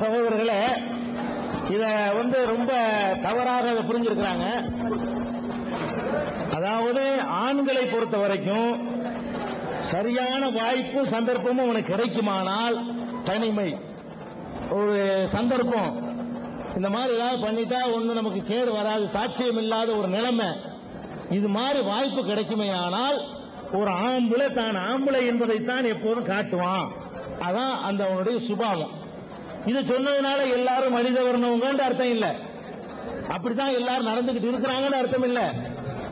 சகோதரர்களே இத வந்து ரொம்ப தவறாக புரிஞ்சிருக்கிறாங்க. அதாவது ஆண்களை பொறுத்த வரைக்கும் சரியான வாய்ப்பும் சந்தர்ப்பமும் உனக்கு கிடைக்குமானால் தனிமை. ஒரு சந்தர்ப்பம். இந்த மாதிரி ஏதாவது பண்ணிட்டா ஒண்ணு நமக்கு கேடு வராது சாட்சியம் இல்லாத ஒரு நிலைமை. இது மாதிரி வாய்ப்பு கிடைக்குமே ஆனால் ஒரு ஆம்பளை தான் ஆம்பளை என்பதைத்தான் எப்போதும் காட்டுவான். அதான் அந்த அவனுடைய சுபாவம். இது சொன்னதுனால எல்லாரும் மனித வர்ணவங்கன்ற அர்த்தம் இல்ல. அப்படித்தான் எல்லாரும் நடந்துகிட்டு இருக்கிறாங்கன்னு அர்த்தம் இல்ல.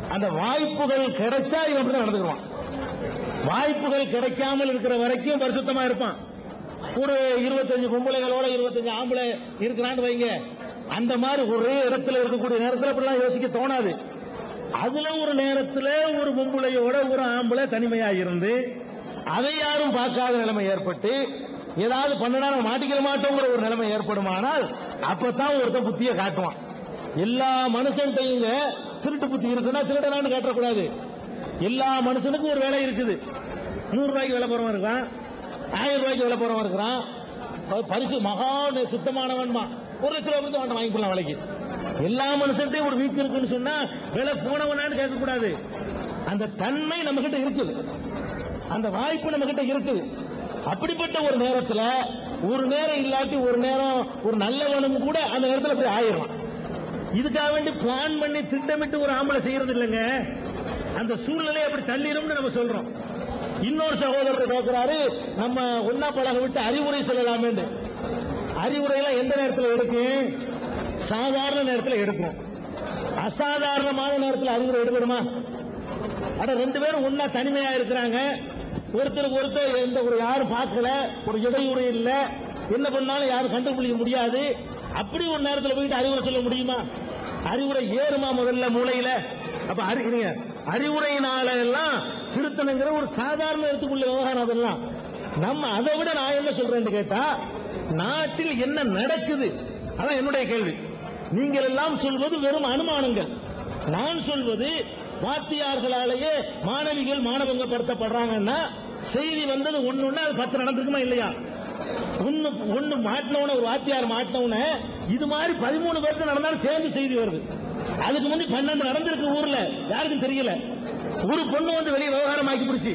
அந்த வாய்ப்புகள் கிடைச்சா இவன் அப்படிதான் நடந்துக்குவான் வாய்ப்புகள் கிடைக்காமல் இருக்கிற வரைக்கும் பரிசுத்தமா இருப்பான். கூட இருபத்தஞ்சு பொம்பளைகளோட இருபத்தஞ்சு ஆம்பளை இருக்கிறான்னு வைங்க. அந்த மாதிரி ஒரே இடத்துல இருக்கக்கூடிய நேரத்தில் அப்படிலாம் யோசிக்க தோணாது. அதுல ஒரு நேரத்தில் ஒரு பொம்பளையோட ஒரு ஆம்பளை தனிமையா இருந்து அதை யாரும் பார்க்காத நிலைமை ஏற்பட்டு ஏதாவது பண்ணனா நம்ம மாட்டிக்கிற மாட்டோங்கிற ஒரு நிலைமை ஏற்படுமானால் அப்பதான் ஒருத்தன் புத்திய காட்டுவான். எல்லா மனுஷன்டையுங்க திருட்டு புத்தி இருக்குன்னா திருடனான்னு காட்டக்கூடாது. எல்லா மனுஷனுக்கும் ஒரு வேலை இருக்குது. நூறு ரூபாய்க்கு வேலை போறவன் இருக்கான் ஆயிரம் ரூபாய்க்கு வேலை போறவன் இருக்கிறான். பரிசு மகா சுத்தமானவன்மா. ஒரு லட்ச ரூபாய் கொடுத்து அவன் வாங்கிக்கலாம் விலைக்கு. எல்லா மனுஷன்ட்டையும் ஒரு வீக் இருக்குன்னு சொன்னா விலை போனவனான்னு கேட்கக்கூடாது. அந்த தன்மை நம்ம கிட்ட இருக்குது. அந்த வாய்ப்பு நம்ம கிட்ட இருக்குது. அப்படிப்பட்ட ஒரு நேரத்துல ஒரு நேரம் இல்லாட்டி ஒரு நேரம் ஒரு நல்லவனும் கூட அந்த நேரத்துல போய் ஆயிரும் இதுக்காக வேண்டி பிளான் பண்ணி திட்டமிட்டு ஒரு ஆம்பளை செய்யறது இல்லைங்க. அந்த சூழ்நிலை அப்படி தள்ளிடும்னு நம்ம சொல்றோம். இன்னொரு சகோதரர் கேட்கிறாரு நம்ம ஒன்னா பழக விட்டு அறிவுரை சொல்லலாமேன்னு அறிவுரையெல்லாம் எந்த நேரத்தில் எடுக்கும் சாதாரண நேரத்தில் எடுக்கும் அசாதாரணமான நேரத்தில் அறிவுரை எடுக்கணுமா? அட ரெண்டு பேரும் ஒன்னா தனிமையா இருக்கிறாங்க. ஒருத்தருக்கு ஒருத்தர் எந்த ஒரு யாரும் பார்க்கல ஒரு இடையூறு இல்ல. என்ன பண்ணாலும் யாரும் கண்டுபிடிக்க முடியாது. அப்படி ஒரு நேரத்தில் போயிட்டு அறிவுரை சொல்ல முடியுமா? அறிவுரை ஏறுமா முதல்ல மூளையில? அப்ப அறி அறிவுரையினால எல்லாம் திருத்தணுங்கிற ஒரு சாதாரண இடத்துக்குள்ள விவகாரம் அதெல்லாம். நம்ம அதை விட நான் என்ன சொல்றேன்னு கேட்டா நாட்டில் என்ன நடக்குது? அதான் என்னுடைய கேள்வி. நீங்கள் எல்லாம் சொல்வது வெறும் அனுமானங்கள். நான் சொல்வது வாத்தியார்களாலேயே மாணவிகள் மாணவங்கப்படுத்தப்படுறாங்கன்னா செய்தி வந்தது ஒண்ணு ஒண்ணு அது பத்து நடந்திருக்குமா இல்லையா? ஒண்ணு ஒண்ணு மாட்டினவன ஒரு வாத்தியார் மாட்டினவன இது மாதிரி பதிமூணு பேருக்கு நடந்தாலும் சேர்ந்து செய்தி வருது. அதுக்கு முந்தி பன்னெண்டு நடந்திருக்கு ஊர்ல யாருக்கும் தெரியல. ஒரு பொண்ணு வந்து வெளியே விவகாரம் ஆக்கி பிடிச்சி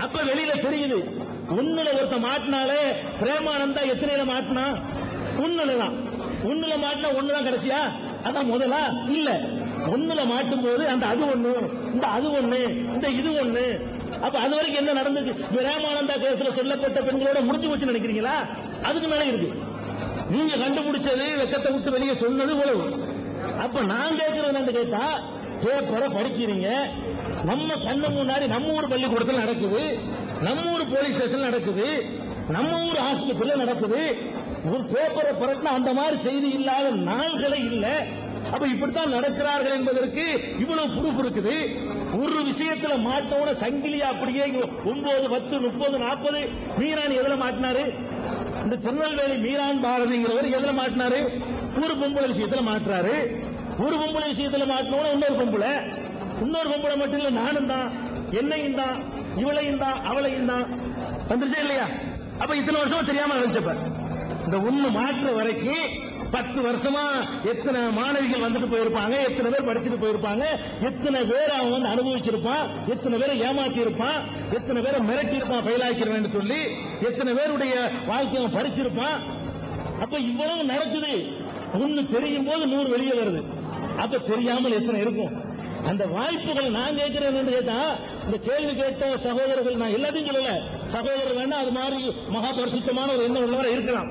அப்ப வெளியில தெரியுது ஒண்ணுல ஒருத்த மாட்டினாலே பிரேமானந்தா எத்தனையில மாட்டினா? ஒண்ணுல தான் ஒண்ணுல மாட்டினா ஒண்ணுதான் கடைசியா? அதான் முதலா? இல்ல. ஒண்ணுல மாட்டும் போது அந்த அது ஒண்ணு இந்த அது ஒண்ணு இந்த இது ஒண்ணு. அப்ப அது வரைக்கும் என்ன நடந்தது? பிரேமானந்தா கேஸ்ல சொல்லப்பட்ட பெண்களோட முடிஞ்சு போச்சு நினைக்கிறீங்களா? அதுக்கு மேல இருக்கு. நீங்க கண்டுபிடிச்சது வெக்கத்தை விட்டு வெளியே சொன்னது உழவு அப்ப நான் கேட்கறது என்னன்னு கேட்டா பேப்பரை படிக்கிறீங்க. நம்ம கண்ணு முன்னாடி நம்ம ஊர் பள்ளிக்கூடத்தில் நடக்குது. நம்ம ஊர் போலீஸ் ஸ்டேஷன் நடக்குது. நம்ம ஊர் ஆஸ்பத்திரியில நடக்குது. ஒரு பேப்பரை புரட்டினா அந்த மாதிரி செய்தி இல்லாத நாள்களே இல்லை. அப்ப இப்படித்தான் நடக்கிறார்கள் என்பதற்கு இவ்வளவு ப்ரூஃப் இருக்குது. ஒரு விஷயத்துல மாட்டோட சங்கிலியா அப்படியே ஒன்பது பத்து முப்பது நாற்பது மீரான் எதுல மாட்டினாரு? இந்த திருநெல்வேலி மீரான் பாரதிங்கிறவர் எதுல மாட்டினாரு? ஒரு பொம்பளை விஷயத்துல மாட்டுறாரு. ஒரு பொம்பளை விஷயத்துல மாட்டினோட இன்னொரு பொம்பளை. இன்னொரு பொம்பளை மட்டும் இல்ல நானும் தான். என்னையும் தான். இவளையும் தான். அவளையும் தான். வந்துருச்சே இல்லையா? அப்ப இத்தனை வருஷமா தெரியாம நினைச்சப்ப இந்த ஒண்ணு மாற்ற வரைக்கும் பத்து வருஷமா எத்தனை மாணவிகள் வந்துட்டு போயிருப்பாங்க எத்தனை பேர் படிச்சுட்டு போயிருப்பாங்க எத்தனை பேர் அவன் வந்து அனுபவிச்சிருப்பான் எத்தனை பேரை ஏமாத்தி இருப்பான் எத்தனை பேரை மிரட்டி இருப்பான் பயிலாக்கிறவன் சொல்லி எத்தனை பேருடைய வாழ்க்கையை அவன் பறிச்சிருப்பான். அப்ப இவ்வளவு நடக்குது. ஒண்ணு தெரியும் போது நூறு வெளியே வருது. அப்ப தெரியாமல் எத்தனை இருக்கும்? அந்த வாய்ப்புகள் நான் கேட்கிறேன் கேட்டா இந்த கேள்வி கேட்ட சகோதரர்கள் நான் எல்லாத்தையும் சொல்லல. சகோதரர் வேணா அது மாதிரி மகா பரிசுத்தமான ஒரு எண்ணம் உள்ளவரை இருக்கலாம்.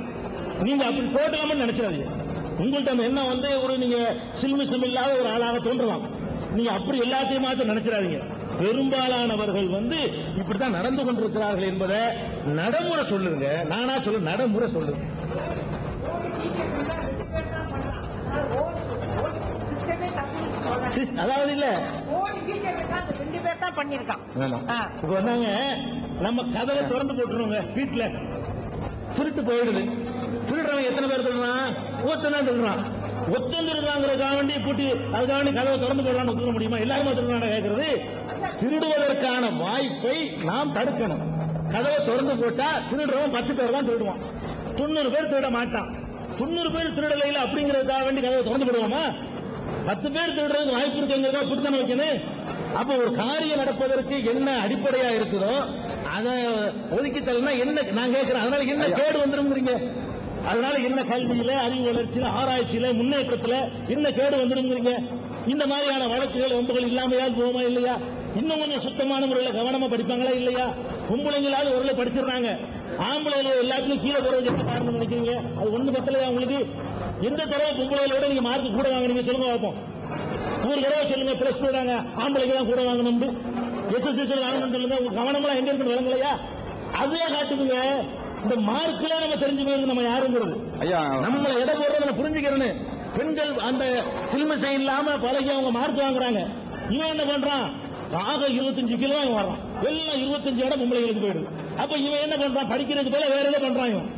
நீங்க அப்படி போட்டலாம்னு நினைச்சிடாதீங்க. உங்கள்ட்ட அந்த எண்ணம் வந்து ஒரு நீங்க சில்மிசம் இல்லாத ஒரு ஆளாக தோன்றலாம். நீங்க அப்படி எல்லாத்தையும் மாத்த நினைச்சிடாதீங்க. பெரும்பாலானவர்கள் வந்து இப்படித்தான் நடந்து கொண்டிருக்கிறார்கள் என்பதை நடைமுறை சொல்லுங்க. நானா சொல்லு நடைமுறை சொல்லுங்க அதாவது இல்ல. ரெண்டு பேர் தான் பண்ணிருக்கான். இப்ப வந்தாங்க நம்ம கதவை திறந்து போட்டுருவோங்க வீட்டுல திருட்டு போயிடுது. திருடுறவன் எத்தனை பேர் திருடுறான்? ஒத்தனா திருடுறான். ஒத்தன் திருடுறாங்கிறதுக்காக வேண்டி கூட்டி அதுக்காக கதவை திறந்து போடலாம்னு ஒத்துக்க முடியுமா? எல்லாருமே திருடுறாங்க கேட்கறது திருடுவதற்கான வாய்ப்பை நாம் தடுக்கணும். கதவை திறந்து போட்டா திருடுறவன் பத்து பேர் தான் திருடுவான். தொண்ணூறு பேர் திருட மாட்டான். தொண்ணூறு பேர் திருடலையில அப்படிங்கறதுக்காக வேண்டி கதவை திறந்து விடுவோமா பத்து பேர் திருடுறதுக்கு வாய்ப்பு இருக்குங்கிறதா புத்தனை வைக்கணும்? அப்ப ஒரு காரியம் நடப்பதற்கு என்ன அடிப்படையா இருக்குதோ அதை ஒதுக்கி தள்ளனா என்ன நான் கேட்கிறேன் அதனால என்ன கேடு வந்துருங்கிறீங்க அதனால என்ன கல்வியில அறிவு வளர்ச்சியில ஆராய்ச்சியில முன்னேற்றத்துல என்ன கேடு வந்துருங்கிறீங்க இந்த மாதிரியான வழக்குகள் வம்புகள் இல்லாமையால் போகுமா இல்லையா? இன்னும் கொஞ்சம் சுத்தமான முறையில் கவனமா படிப்பாங்களா இல்லையா? பொம்பளைங்களாவது ஒரு படிச்சிடுறாங்க. ஆம்பளைல எல்லாத்துக்கும் கீழே போறது என்ன காரணம் நினைக்கிறீங்க. அது ஒண்ணு பத்தலையா உங்களுக்கு? எந்த தடவை பொம்பளைகளை விட நீங்க மார்க் கூட வாங்குனீங்க சொல்லுங்க பார்ப்போம். ஒரு தடவை சொல்லுங்க பிளஸ் டூ தாங்க. ஆம்பளைக்கு தான் கூட வாங்கணும் எஸ்எஸ்எஸ் வாங்கணும்னு சொல்லுங்க. உங்க கவனமெல்லாம் எங்க இருக்கு விளங்கலையா அதே காட்டுக்குங்க இந்த மார்க்ல நம்ம தெரிஞ்சுக்கிறது நம்ம யாருங்கிறது? ஐயா. நம்மள எடை போடுறத நம்ம புரிஞ்சுக்கிறேன்னு. பெண்கள் அந்த சிலுமிசை இல்லாம பழகி அவங்க மார்க் வாங்குறாங்க. இவன் என்ன பண்றான்? ஆக இருபத்தஞ்சு கிலோ வர்றான் எல்லாம் இருபத்தஞ்சு இடம் பொம்பளைகளுக்கு போயிடுது. அப்ப இவன் என்ன பண்றான்? படிக்கிறதுக்கு பதிலா வேற ஏதோ பண்றான் இவன்?